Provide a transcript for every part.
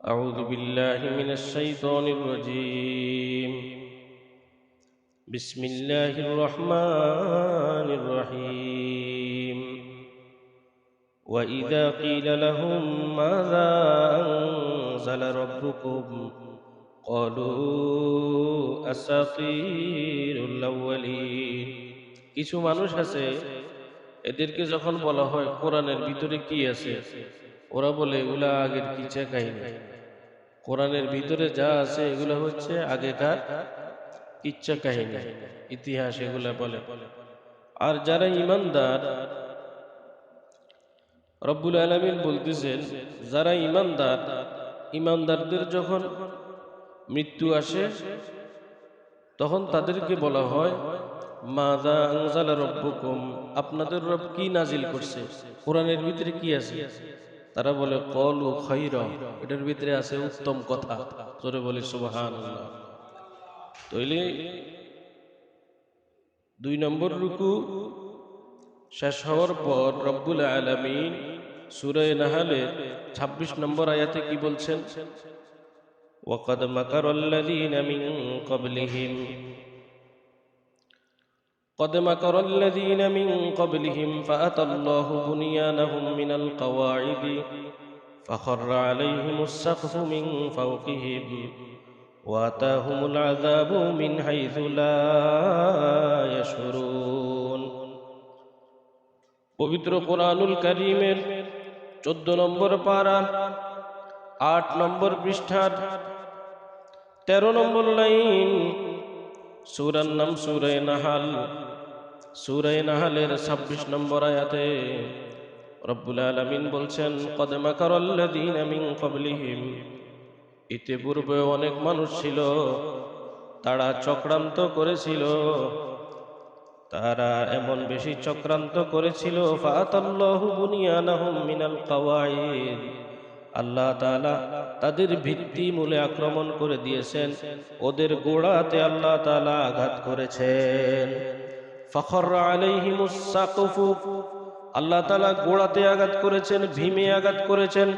أعوذ بالله من الشيطان الرجيم بسم الله الرحمن الرحيم وإذا قيل لهم ماذا أنزل ربكم قالوا أساطير الأولين কিছু মানুষ আছে এদেরকে যখন বলা হয় কোরআনের ভিতরে কি আছে ওরা বলে, এগুলা আগের কিচা কাহিনী? কোরআনের ভিতরে যা আছে, এগুলো হচ্ছে আগেকার কিচ্ছা কাহিনী, ইতিহাস এগুলা বলে। আর যারা ইমানদার, রব্বুল আলমিন বলতেছেন, যারা ইমানদার, ইমানদারদের যখন মৃত্যু আসে, তখন তাদেরকে বলা হয় মাদা আনজালা রব্বুকুম আপনাদের রব কি নাজিল করছে? কোরআনের ভিতরে কি আছে? তারা বলে কলু খৈর এটার ভিতরে আছে উত্তম কথা জোরে বলি সুবাহান তৈলে দুই নম্বর রুকু শেষ হওয়ার পর রব্বুল আলমিন সুরে নাহালে ২৬ নম্বর আয়াতে কি বলছেন وقد مكر الذين من قبلهم قد مكر الذين من قبلهم فأتى الله بنيانهم من القواعد فخر عليهم السقف من فوقهم واتاهم العذاب من حيث لا يشعرون পবিত্র কোরআনুল করিমের চোদ্দ নম্বর পারা আট নম্বর পৃষ্ঠার তেরো নম্বর লাইন সুরার নাম সুরে নাহাল সুরে নাহালের ছাব্বিশ নম্বর আয়াতে রব্বুল আলমিন বলছেন কদমা করল্লাদিন আমিন কবলিহিম ইতিপূর্বে অনেক মানুষ ছিল, তারা চক্রান্ত করেছিল, তারা এমন বেশি চক্রান্ত করেছিল মিনাল আল্লাহ তাআলা তাদের ভিত্তি মূলে আক্রমণ করে দিয়েছেন, ওদের গোড়াতে আল্লাহ তাআলা আঘাত করেছেন। ফখর আলাইহিমুস সাকফু। আল্লাহ তালা গোড়াতে আঘাত করেছেন, ভীমে আঘাত করেছেন।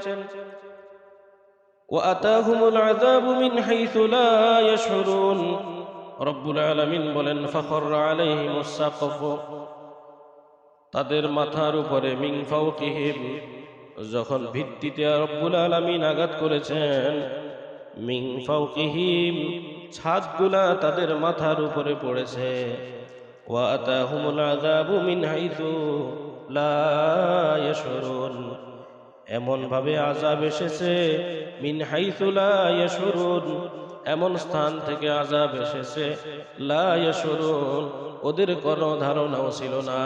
ওয়াতাহুমুল আযাবু বলেন ফখর তাদের মাথার উপরে ফাওকিহিম, যখন ভিত্তিতে রব্বুল আলামিন আঘাত করেছেন মিং ফাউকিহিম ছাদগুলা তাদের মাথার উপরে পড়েছে। ওয়াতাহুমুল আযাবু মিন হাইথু লা ইয়াশউরুন এমন ভাবে আযাব এসেছে, মিন হাইথু লা ইয়াশউরুন এমন স্থান থেকে আযাব এসেছে, লা ইয়াশউরুন ওদের কোনো ধারণাও ছিল না।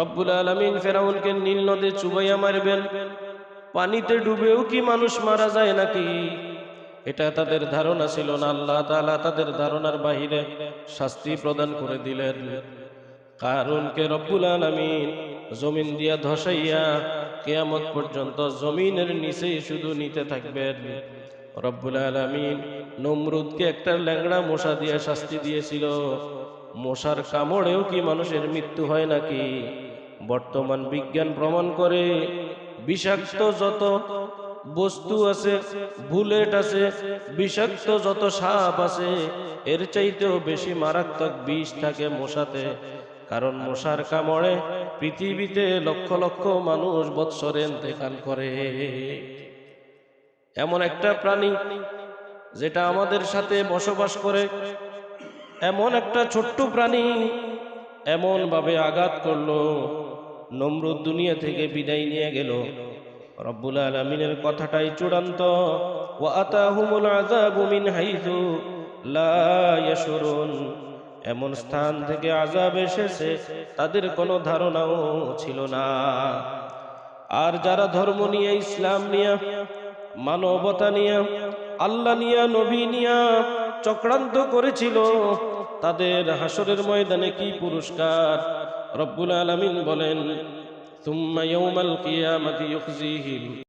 রব্বুল আলমিন ফেরাউনকে নীল নদে চুবাইয়া মারবেন। পানিতে ডুবেও কি মানুষ মারা যায় নাকি? এটা তাদের ধারণা ছিল না, আল্লাহ তাআলা তাদের ধারণার বাহিরে শাস্তি প্রদান করে দিলেন। কারণকে রব্বুল আলমিন জমিন দিয়া ধসাইয়া কেয়ামত পর্যন্ত জমিনের নিচেই শুধু নিতে থাকবেন। রব্বুল আলমিন নমরুদকে একটা ল্যাংড়া মশা দিয়ে শাস্তি দিয়েছিল। মশার কামড়েও কি মানুষের মৃত্যু হয় নাকি? বর্তমান বিজ্ঞান প্রমাণ করে বিষাক্ত যত বস্তু আছে, বুলেট আছে, বিষাক্ত যত সাপ আছে, এর চাইতেও বেশি মারাত্মক বিষ থাকে মশাতে। কারণ মশার কামড়ে পৃথিবীতে লক্ষ লক্ষ মানুষ বৎসরে ইন্তেকাল করে। এমন একটা প্রাণী যেটা আমাদের সাথে বসবাস করে, এমন একটা ছোট্ট প্রাণী এমন ভাবে আঘাত করল, নমরুদ দুনিয়া থেকে বিদায় নিয়ে গেল। রব্বুল আলমিনের কথাটাই চূড়ান্ত। ও আতাহুমুল আযাবু মিন হাইথু লা এমন স্থান থেকে আজাব এসেছে, তাদের কোনো ধারণাও ছিল না। আর যারা ধর্ম নিয়ে, ইসলাম নিয়ে, মানবতা নিয়ে, আল্লাহ নিয়া, নবী নিয়া চক্রান্ত করেছিল, তাদের হাসরের ময়দানে কি পুরস্কার? রব্বুল আলামিন বলেন ثم يوم القيامة يخزيهم.